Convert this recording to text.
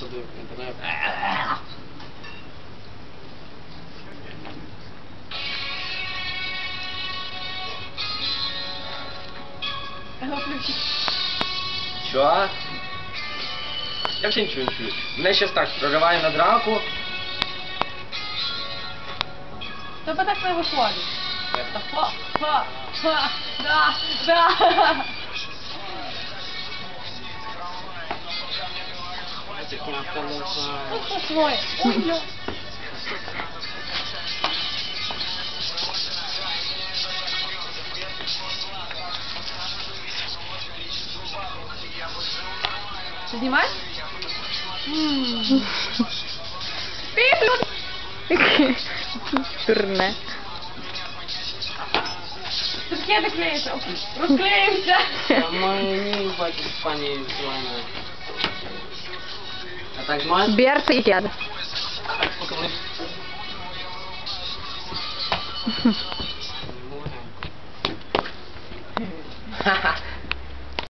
сюди, інтернет. Його включи. Що? Я вже нічого не чую. Мене щас так прориває на драку. Тебе так не виходить. Та Ха, ха, ха, да, да. Ну, що своє? Ой, бля. Ти знімаєш? Піплю! Турне. Таке Не клеїться. Розклеївся. бачимо в пані Зелена. А так маєш? Берти і яд. Ха-ха.